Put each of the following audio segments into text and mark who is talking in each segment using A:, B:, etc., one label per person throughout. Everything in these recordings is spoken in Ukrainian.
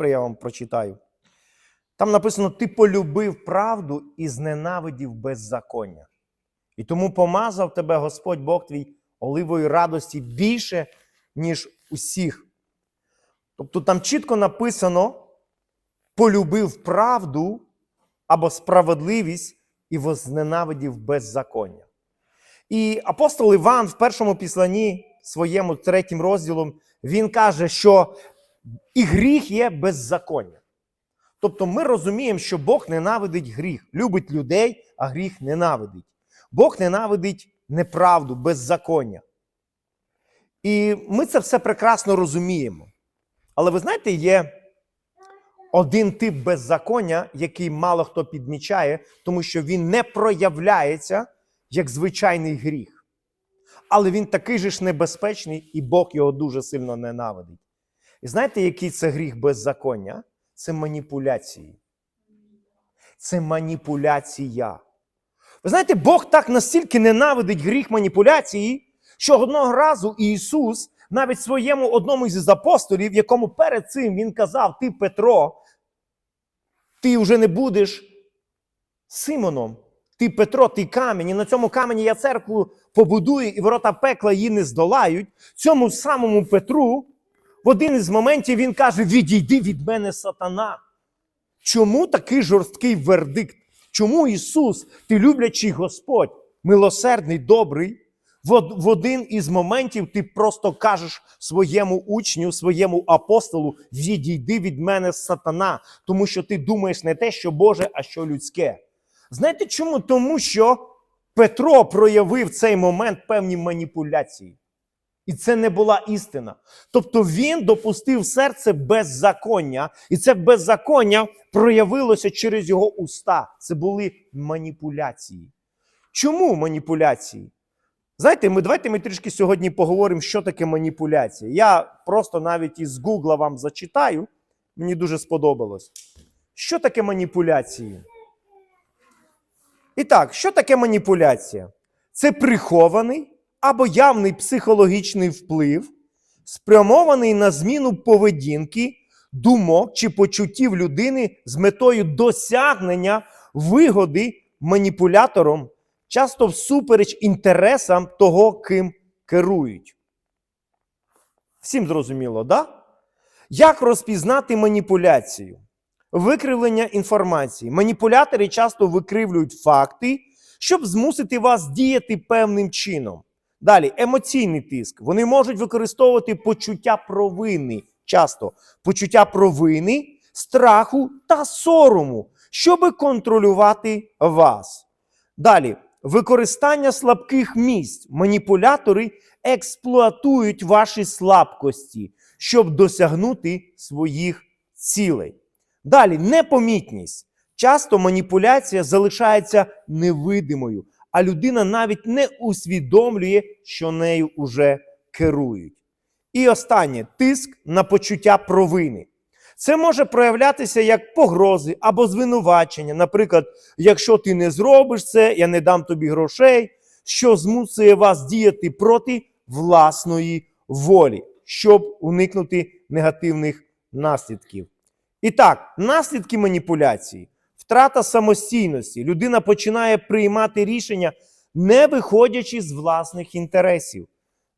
A: Добре, я вам прочитаю. Там написано: Ти полюбив правду і зненавидів беззаконня. І тому помазав тебе Господь Бог твій оливою радості більше, ніж усіх. Тобто там чітко написано: полюбив правду або справедливість і возненавидів беззаконня. І апостол Іван в першому післанні своєму третім розділом він каже, що і гріх є беззаконня. Тобто ми розуміємо, що Бог ненавидить гріх, любить людей, а гріх ненавидить. Бог ненавидить неправду, беззаконня. І ми це все прекрасно розуміємо. Але ви знаєте, є один тип беззаконня, який мало хто підмічає, тому що він не проявляється як звичайний гріх. Але він такий же ж небезпечний, і Бог його дуже сильно ненавидить. І знаєте, який це гріх беззаконня? Це маніпуляції. Це маніпуляція. Ви знаєте, Бог так настільки ненавидить гріх маніпуляції, що одного разу Ісус навіть своєму одному із апостолів, якому перед цим Він казав: Ти, Петро, ти вже не будеш Симоном. Ти Петро, ти камінь, і на цьому камені я церкву побудую, і ворота пекла її не здолають. Цьому самому Петру в один із моментів він каже: Відійди від мене, сатана. Чому такий жорсткий вердикт? Чому Ісус, ти люблячий Господь, милосердний, добрий, в, один із моментів ти просто кажеш своєму учню, своєму апостолу: відійди від мене, сатана, тому що ти думаєш не те, що Боже, а що людське. Знаєте чому? Тому що Петро проявив цей момент певні маніпуляції. І це не була істина. Тобто він допустив серце беззаконня, і це беззаконня проявилося через його уста. Це були маніпуляції. Чому маніпуляції? Знаєте, ми давайте ми трішки сьогодні поговоримо, що таке маніпуляція. Я просто навіть із Гугла вам зачитаю. Мені дуже сподобалось. Що таке маніпуляції? І так, що таке маніпуляція? Це прихований або явний психологічний вплив, спрямований на зміну поведінки, думок чи почуттів людини з метою досягнення вигоди маніпулятором, часто всупереч інтересам того, ким керують. Всім зрозуміло, да? Як розпізнати маніпуляцію? Викривлення інформації. Маніпулятори часто викривлюють факти, щоб змусити вас діяти певним чином. Далі, емоційний тиск. Вони можуть використовувати почуття провини, часто почуття провини, страху та сорому, щоб контролювати вас. Далі, використання слабких місць. Маніпулятори експлуатують ваші слабкості, щоб досягнути своїх цілей. Далі, непомітність. Часто маніпуляція залишається невидимою, а людина навіть не усвідомлює, що нею уже керують. І останнє тиск на почуття провини. Це може проявлятися як погрози або звинувачення. Наприклад, якщо ти не зробиш це, я не дам тобі грошей, що змусує вас діяти проти власної волі, щоб уникнути негативних наслідків. І так, наслідки маніпуляції, втрата самостійності. Людина починає приймати рішення, не виходячи з власних інтересів.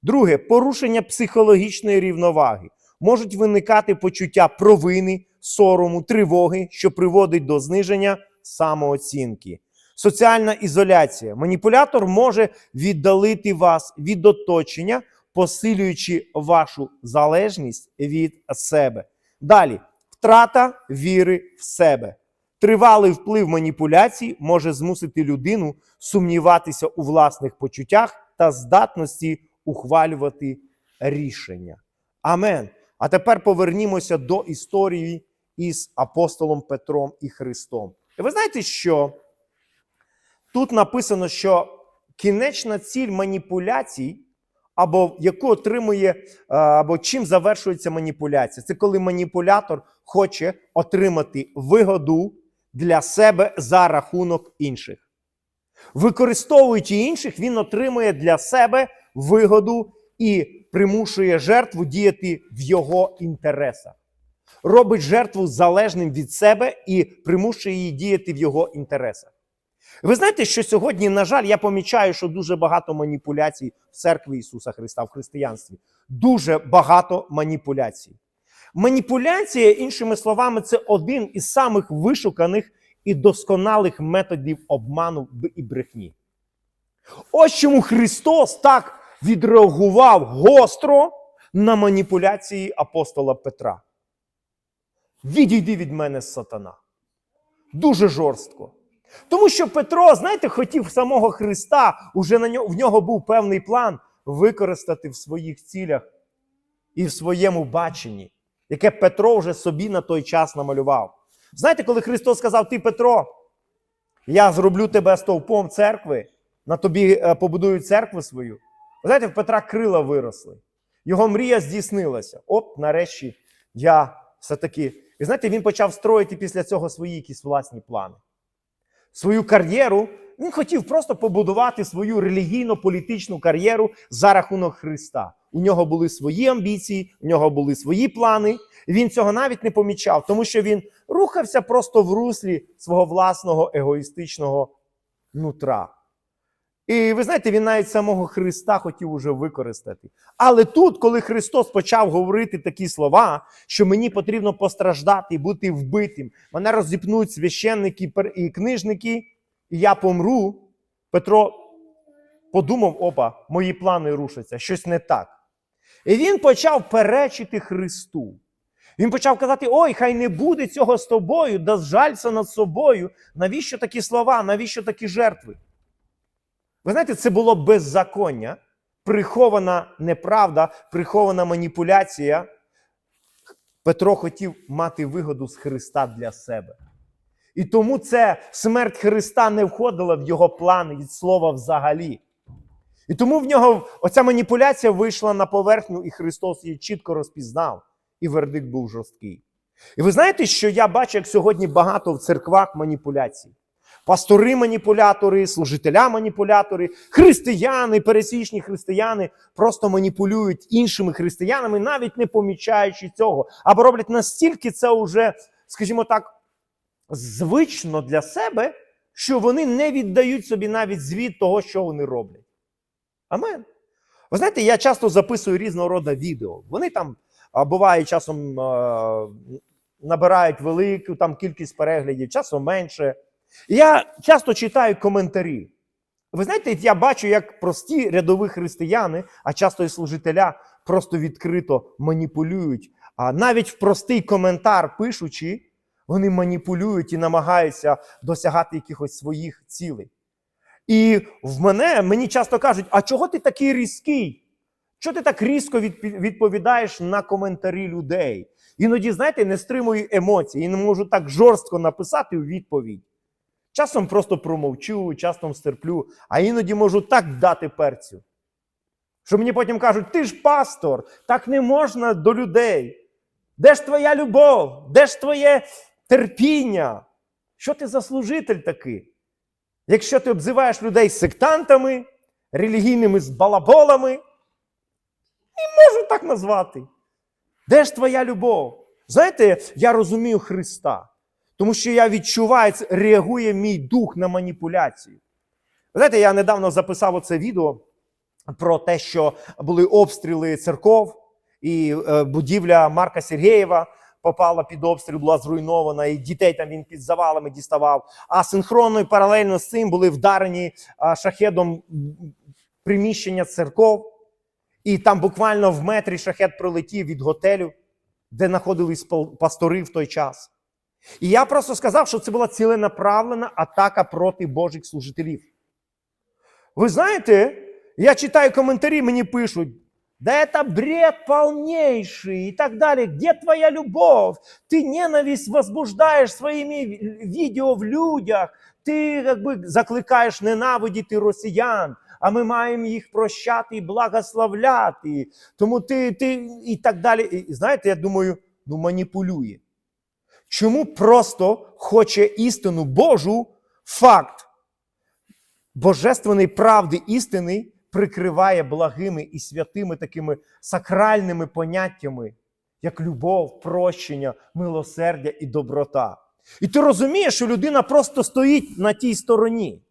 A: Друге, порушення психологічної рівноваги. Можуть виникати почуття провини, сорому, тривоги, що приводить до зниження самооцінки. Соціальна ізоляція. Маніпулятор може віддалити вас від оточення, посилюючи вашу залежність від себе. Далі втрата віри в себе. Тривалий вплив маніпуляцій може змусити людину сумніватися у власних почуттях та здатності ухвалювати рішення. Амен. А тепер повернімося до історії із апостолом Петром і Христом. І ви знаєте, що тут написано, що кінечна ціль маніпуляцій, або яку отримує, е, або чим завершується маніпуляція, це коли маніпулятор хоче отримати вигоду для себе за рахунок інших. Використовуючи інших, він отримує для себе вигоду і примушує жертву діяти в його інтересах. робить жертву залежним від себе і примушує її діяти в його інтересах. Ви знаєте, що сьогодні, на жаль, я помічаю, що дуже багато маніпуляцій в церкві Ісуса Христа, в християнстві. Дуже багато маніпуляцій. Маніпуляція, іншими словами, це один із самих вишуканих і досконалих методів обману і брехні. Ось чому Христос так відреагував гостро на маніпуляції апостола Петра. Відійди від мене, сатана. Дуже жорстко. Тому що Петро, знаєте, хотів самого Христа, уже на нього, в нього був певний план використати в своїх цілях і в своєму баченні, яке Петро вже собі на той час намалював. Знаєте, коли Христос сказав: Ти, Петро, я зроблю тебе стовпом церкви, на тобі е, побудую церкву свою. Знаєте, в Петра крила виросли. Його мрія здійснилася. Оп, нарешті я все-таки. І знаєте, він почав строїти після цього свої якісь власні плани. Свою кар'єру. Він хотів просто побудувати свою релігійно-політичну кар'єру за рахунок Христа. У нього були свої амбіції, у нього були свої плани. Він цього навіть не помічав, тому що він рухався просто в руслі свого власного егоїстичного нутра. І ви знаєте, він навіть самого Христа хотів уже використати. Але тут, коли Христос почав говорити такі слова, що мені потрібно постраждати і бути вбитим, мене розіпнуть священники і книжники, і я помру, Петро подумав: опа, мої плани рушаться, щось не так. І він почав перечити Христу. Він почав казати: Ой, хай не буде цього з тобою, да зжалься над собою. Навіщо такі слова, навіщо такі жертви? Ви знаєте, це було беззаконня, прихована неправда, прихована маніпуляція. Петро хотів мати вигоду з Христа для себе. І тому це смерть Христа не входила в його плани від слова взагалі. І тому в нього оця маніпуляція вийшла на поверхню, і Христос її чітко розпізнав, і вердикт був жорсткий. І ви знаєте, що я бачу, як сьогодні багато в церквах маніпуляцій. Пастори маніпулятори, служителя маніпулятори, християни, пересічні християни просто маніпулюють іншими християнами, навіть не помічаючи цього. Або роблять настільки це вже, скажімо так, звично для себе, що вони не віддають собі навіть звіт того, що вони роблять. Амен. Ви знаєте, я часто записую різного роду відео. Вони там буває часом набирають велику там кількість переглядів, часом менше. І я часто читаю коментарі. Ви знаєте, я бачу, як прості рядові християни, а часто і служителя, просто відкрито маніпулюють. А навіть в простий коментар пишучи, вони маніпулюють і намагаються досягати якихось своїх цілей. І в мене мені часто кажуть: а чого ти такий різкий? Чого ти так різко відповідаєш на коментарі людей? Іноді, знаєте, не стримую емоцій і не можу так жорстко написати у відповідь. Часом просто промовчу, часом стерплю, а іноді можу так дати перцю. Що мені потім кажуть, ти ж пастор, так не можна до людей. Де ж твоя любов? Де ж твоє терпіння? Що ти за служитель такий? Якщо ти обзиваєш людей сектантами, релігійними балаболами, не можу так назвати. Де ж твоя любов? Знаєте, я розумію Христа. Тому що я відчуваю, реагує мій дух на маніпуляції. Знаєте, я недавно записав оце відео про те, що були обстріли церков, і е, будівля Марка Сергєєва попала під обстріл, була зруйнована, і дітей там він під завалами діставав. А синхронно і паралельно з цим були вдарені шахедом приміщення церков, і там буквально в метрі шахет пролетів від готелю, де знаходились пастори в той час. І я просто сказав, що це була ціленаправлена атака проти Божих служителів. Ви знаєте, я читаю коментарі, мені пишуть, да это бред полнейший и так далее. Где твоя любовь? Ты ненависть возбуждаешь своими відео в людях. Ти как би, закликаєш ненавидіти росіян, а ми маємо їх прощати і благословляти. Тому ти, ти і так далі. І знаєте, я думаю, ну маніпулює. Чому просто хоче істину Божу факт божественної правди істини прикриває благими і святими такими сакральними поняттями, як любов, прощення, милосердя і доброта. І ти розумієш, що людина просто стоїть на тій стороні.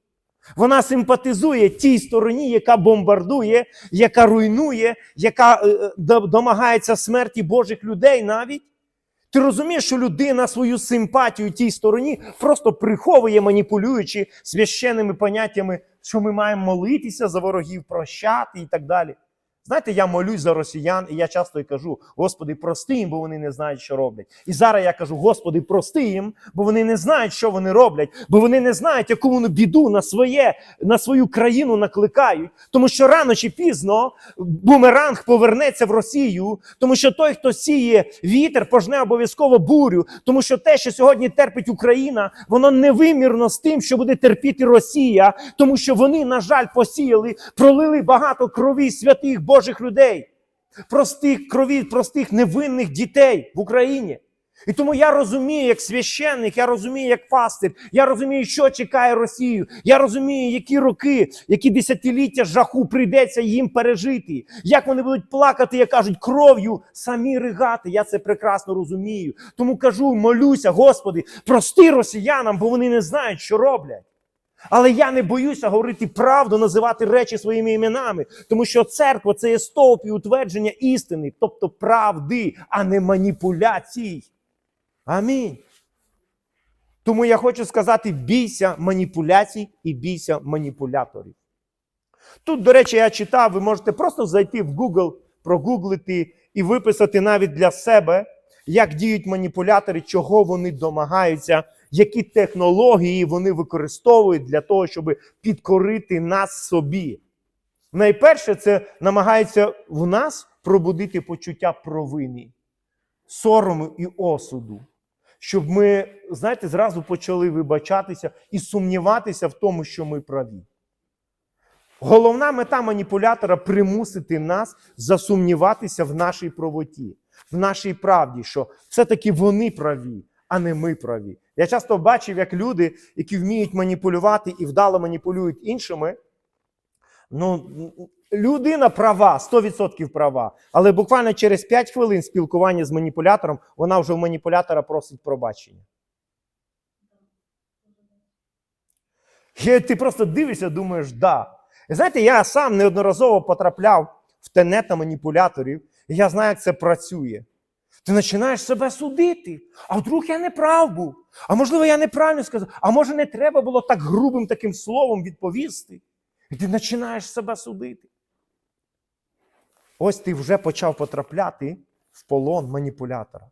A: Вона симпатизує тій стороні, яка бомбардує, яка руйнує, яка е, е, до- домагається смерті Божих людей навіть. Ти розумієш, що людина свою симпатію тій стороні просто приховує, маніпулюючи священними поняттями, що ми маємо молитися за ворогів, прощати і так далі. Знаєте, я молюсь за росіян, і я часто й кажу: Господи, прости їм, бо вони не знають, що роблять. І зараз я кажу: Господи, прости їм, бо вони не знають, що вони роблять, бо вони не знають, яку вони біду на своє, на свою країну накликають. Тому що рано чи пізно бумеранг повернеться в Росію, тому що той, хто сіє вітер, пожне обов'язково бурю. Тому що те, що сьогодні терпить Україна, воно невимірно з тим, що буде терпіти Росія, тому що вони, на жаль, посіяли, пролили багато крові святих Божих людей, простих крові, простих невинних дітей в Україні. І тому я розумію, як священник, я розумію, як пастир, я розумію, що чекає Росію. Я розумію, які роки, які десятиліття жаху прийдеться їм пережити. Як вони будуть плакати, як кажуть, кров'ю самі ригати. Я це прекрасно розумію. Тому кажу, молюся, Господи, прости росіянам, бо вони не знають, що роблять. Але я не боюся говорити правду, називати речі своїми іменами, тому що церква це є стовп і утвердження істини, тобто правди, а не маніпуляцій. Амінь. Тому я хочу сказати: бійся маніпуляцій і бійся маніпуляторів. Тут, до речі, я читав, ви можете просто зайти в Google, прогуглити і виписати навіть для себе, як діють маніпулятори, чого вони домагаються, які технології вони використовують для того, щоб підкорити нас собі. Найперше, це намагається в нас пробудити почуття провини, сорому і осуду. Щоб ми, знаєте, зразу почали вибачатися і сумніватися в тому, що ми праві. Головна мета маніпулятора примусити нас засумніватися в нашій правоті, в нашій правді, що все-таки вони праві, а не ми праві. Я часто бачив, як люди, які вміють маніпулювати і вдало маніпулюють іншими. Ну, людина права, 100% права. Але буквально через 5 хвилин спілкування з маніпулятором вона вже в маніпулятора просить пробачення. І ти просто дивишся, думаєш, да. І знаєте, я сам неодноразово потрапляв в тенет на маніпуляторів, і я знаю, як це працює. Ти починаєш себе судити. А вдруг я не прав був? А можливо, я неправильно сказав, а може не треба було так грубим таким словом відповісти? І ти починаєш себе судити. Ось ти вже почав потрапляти в полон маніпулятора.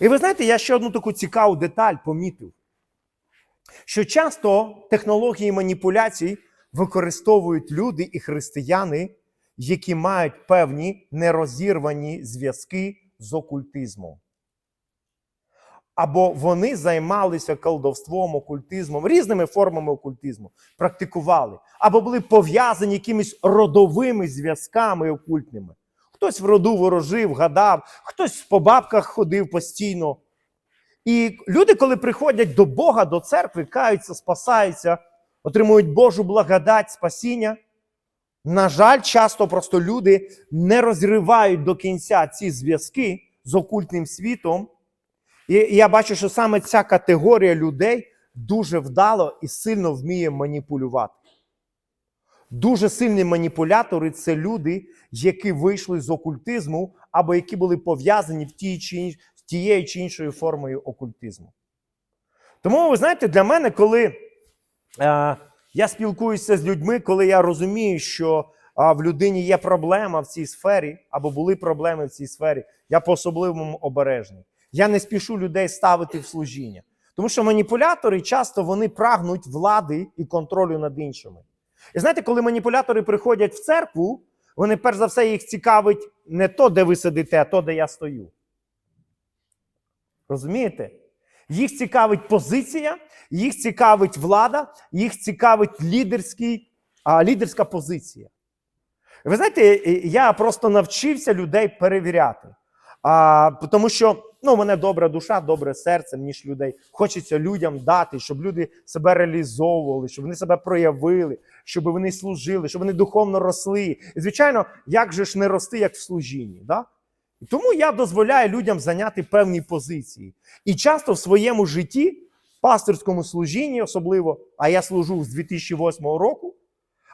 A: І ви знаєте, я ще одну таку цікаву деталь помітив, що часто технології маніпуляцій використовують люди і християни, які мають певні нерозірвані зв'язки з окультизмом. Або вони займалися колдовством, окультизмом, різними формами окультизму, практикували, або були пов'язані якимись родовими зв'язками окультними. Хтось в роду ворожив, гадав, хтось по бабках ходив постійно. І люди, коли приходять до Бога, до церкви, каються, спасаються, отримують Божу благодать, спасіння. На жаль, часто просто люди не розривають до кінця ці зв'язки з окультним світом. І я бачу, що саме ця категорія людей дуже вдало і сильно вміє маніпулювати. Дуже сильні маніпулятори це люди, які вийшли з окультизму або які були пов'язані в тій чи інш- тією чи іншою формою окультизму. Тому, ви знаєте, для мене, коли е, я спілкуюся з людьми, коли я розумію, що а, в людині є проблема в цій сфері, або були проблеми в цій сфері, я по-особливому обережний. Я не спішу людей ставити в служіння. Тому що маніпулятори часто вони прагнуть влади і контролю над іншими. І знаєте, коли маніпулятори приходять в церкву, вони перш за все їх цікавить не то, де ви сидите, а то, де я стою. Розумієте? Їх цікавить позиція, їх цікавить влада, їх цікавить лідерський, а, лідерська позиція. Ви знаєте, я просто навчився людей перевіряти. А, тому що ну, мене добра душа, добре серце, мені ж людей. Хочеться людям дати, щоб люди себе реалізовували, щоб вони себе проявили, щоб вони служили, щоб вони духовно росли. І, звичайно, як же ж не рости, як в служінні? Да? Тому я дозволяю людям зайняти певні позиції. І часто в своєму житті, пасторському служінні особливо, а я служу з 2008 року,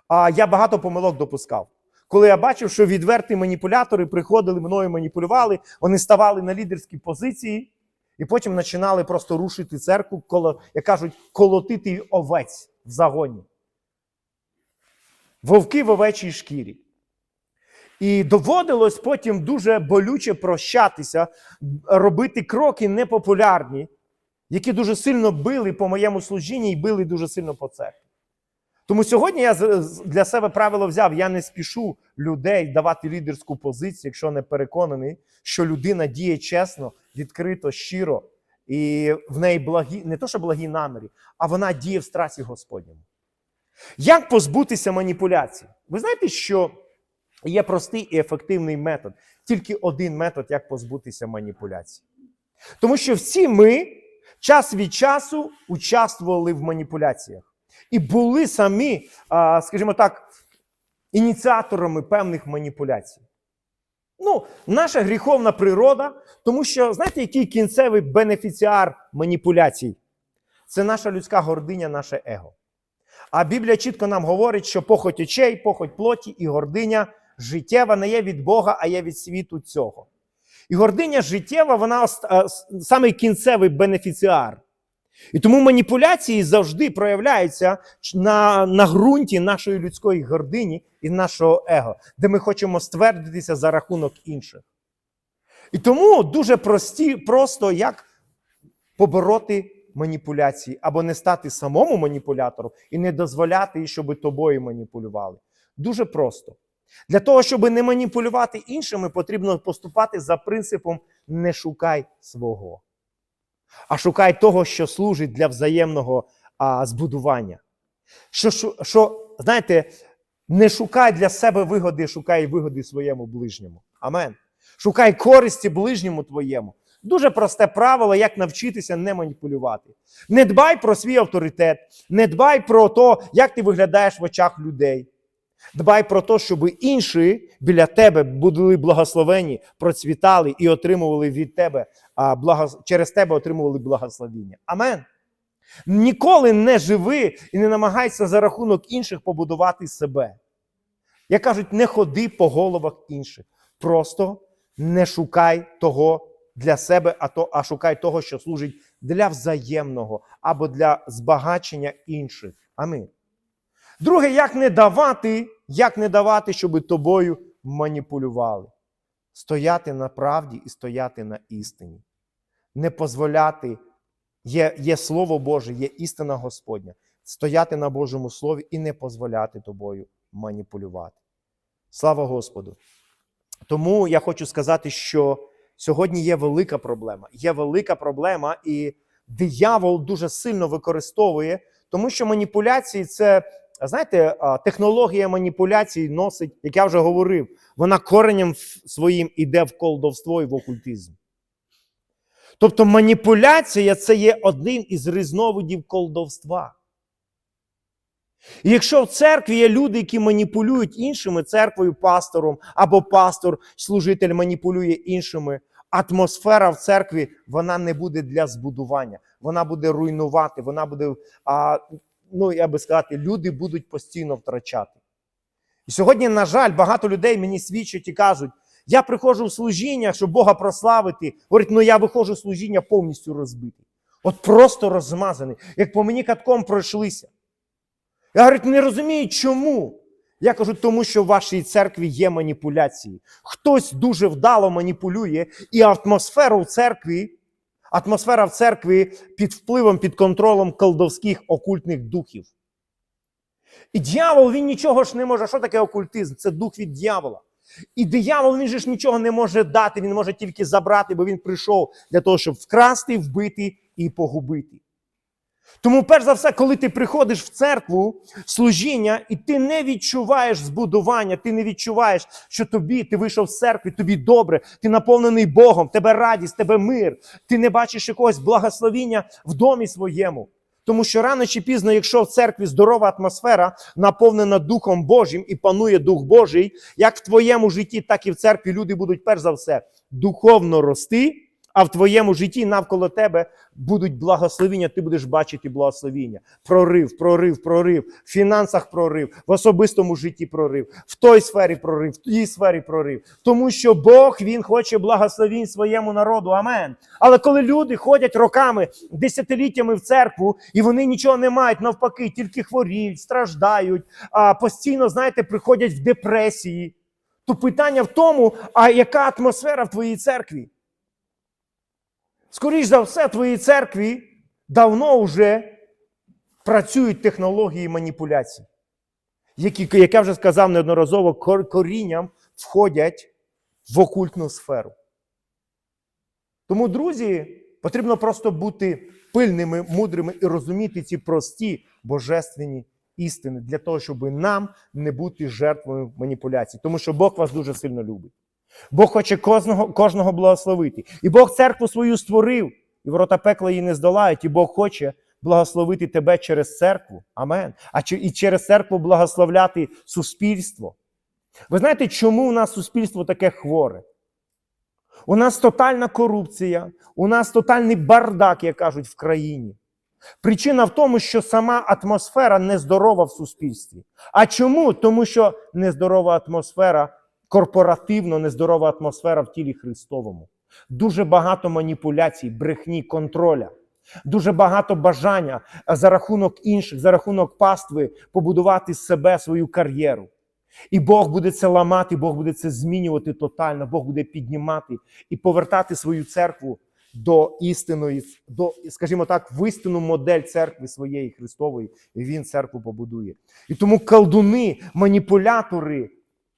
A: а я багато помилок допускав. Коли я бачив, що відверті маніпулятори приходили, мною маніпулювали, вони ставали на лідерські позиції і потім починали просто рушити церкву, коло, як кажуть, колотити овець в загоні. Вовки в овечій шкірі. І доводилось потім дуже болюче прощатися, робити кроки непопулярні, які дуже сильно били по моєму служінні і били дуже сильно по церкві. Тому сьогодні я для себе правило взяв: я не спішу людей давати лідерську позицію, якщо не переконаний, що людина діє чесно, відкрито, щиро, і в неї благі, не то, що благі наміри, а вона діє в страсі Господньому. Як позбутися маніпуляцій? Ви знаєте, що є простий і ефективний метод, тільки один метод, як позбутися маніпуляцій. Тому що всі ми час від часу участвували в маніпуляціях і були самі, скажімо так, ініціаторами певних маніпуляцій. Ну, наша гріховна природа, тому що знаєте, який кінцевий бенефіціар маніпуляцій? Це наша людська гординя, наше его. А Біблія чітко нам говорить, що похоть очей, похоть плоті і гординя життєва не є від Бога, а є від світу цього. І гординя життєва, вона ост- а, с- самий кінцевий бенефіціар. І тому маніпуляції завжди проявляються на, на ґрунті нашої людської гордині і нашого его, де ми хочемо ствердитися за рахунок інших. І тому дуже прості, просто як побороти маніпуляції або не стати самому маніпулятором і не дозволяти, щоб тобою маніпулювали. Дуже просто. Для того, щоб не маніпулювати іншими, потрібно поступати за принципом не шукай свого, а шукай того, що служить для взаємного а, збудування. Що, що, знаєте, не шукай для себе вигоди, шукай вигоди своєму ближньому. Амен. Шукай користі ближньому твоєму. Дуже просте правило, як навчитися не маніпулювати. Не дбай про свій авторитет, не дбай про те, як ти виглядаєш в очах людей. Дбай про те, щоб інші біля тебе були благословені, процвітали і отримували від тебе через тебе отримували благословіння. Амен. Ніколи не живи і не намагайся за рахунок інших побудувати себе. Як кажуть, не ходи по головах інших. Просто не шукай того для себе, а, то, а шукай того, що служить для взаємного або для збагачення інших. Амин. Друге, як не давати, як не давати, щоб тобою маніпулювали. Стояти на правді і стояти на істині. Не дозволяти, є, є Слово Боже, є істина Господня. Стояти на Божому Слові і не дозволяти тобою маніпулювати. Слава Господу! Тому я хочу сказати, що сьогодні є велика проблема. Є велика проблема, і диявол дуже сильно використовує, тому що маніпуляції це, знаєте, технологія маніпуляцій носить, як я вже говорив, вона коренем своїм іде в колдовство і в окультизм. Тобто маніпуляція це є один із різновидів колдовства. І якщо в церкві є люди, які маніпулюють іншими церквою, пастором, або пастор, служитель маніпулює іншими, атмосфера в церкві вона не буде для збудування, вона буде руйнувати, вона буде, а, ну я би сказати, люди будуть постійно втрачати. І сьогодні, на жаль, багато людей мені свідчать і кажуть: я приходжу в служіння, щоб Бога прославити. Говорить, ну я виходжу в служіння повністю розбитий. От просто розмазаний, як по мені катком пройшлися. Я говорю, не розумію, чому. Я кажу, тому що в вашій церкві є маніпуляції. Хтось дуже вдало маніпулює, і атмосфера в церкві, атмосфера в церкві під впливом, під контролем колдовських окультних духів. І дьявол він нічого ж не може. Що таке окультизм? Це дух від дьявола. І диявол він же ж нічого не може дати, він може тільки забрати, бо він прийшов для того, щоб вкрасти, вбити і погубити. Тому, перш за все, коли ти приходиш в церкву, служіння, і ти не відчуваєш збудування, ти не відчуваєш, що тобі, ти вийшов з церкви, тобі добре, ти наповнений Богом, тебе радість, тебе мир, ти не бачиш якогось благословіння в домі своєму. Тому що рано чи пізно, якщо в церкві здорова атмосфера, наповнена Духом Божим і панує Дух Божий, як в твоєму житті, так і в церкві люди будуть перш за все духовно рости, а в твоєму житті навколо тебе будуть благословіння, ти будеш бачити благословіння. Прорив, прорив, прорив, в фінансах прорив, в особистому житті прорив, в той сфері прорив, в тій сфері прорив. Тому що Бог Він хоче благословінь своєму народу. Амен. Але коли люди ходять роками, десятиліттями в церкву, і вони нічого не мають, навпаки, тільки хворіють, страждають, а постійно, знаєте, приходять в депресії. То питання в тому, а яка атмосфера в твоїй церкві? Скоріш за все, твоїй церкві давно вже працюють технології маніпуляцій, які, як я вже сказав неодноразово, корінням входять в окультну сферу. Тому, друзі, потрібно просто бути пильними, мудрими і розуміти ці прості божественні істини для того, щоб нам не бути жертвою маніпуляцій. Тому що Бог вас дуже сильно любить. Бог хоче кожного, кожного благословити. І Бог церкву свою створив, і ворота пекла її не здолають, і Бог хоче благословити тебе через церкву. Амен. А і через церкву благословляти суспільство. Ви знаєте, чому у нас суспільство таке хворе? У нас тотальна корупція, у нас тотальний бардак, як кажуть, в країні. Причина в тому, що сама атмосфера нездорова в суспільстві. А чому? Тому що нездорова атмосфера, корпоративно нездорова атмосфера в тілі Христовому. Дуже багато маніпуляцій, брехні, контроля. Дуже багато бажання за рахунок інших, за рахунок пастви побудувати себе свою кар'єру. І Бог буде це ламати, Бог буде це змінювати тотально, Бог буде піднімати і повертати свою церкву до істинної, до, скажімо так, в істинну модель церкви своєї Христової, і Він церкву побудує. І тому колдуни, маніпулятори,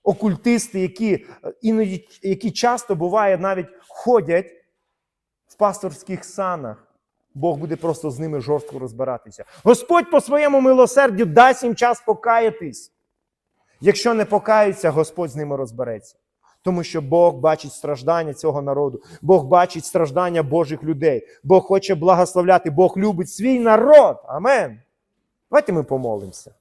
A: окультисти, які е, іноді, які часто буває, навіть ходять в пасторських санах. Бог буде просто з ними жорстко розбиратися. Господь по своєму милосердю дасть їм час покаятись. Якщо не покаються, Господь з ними розбереться. Тому що Бог бачить страждання цього народу, Бог бачить страждання Божих людей, Бог хоче благословляти, Бог любить свій народ. Амен. Давайте ми помолимося.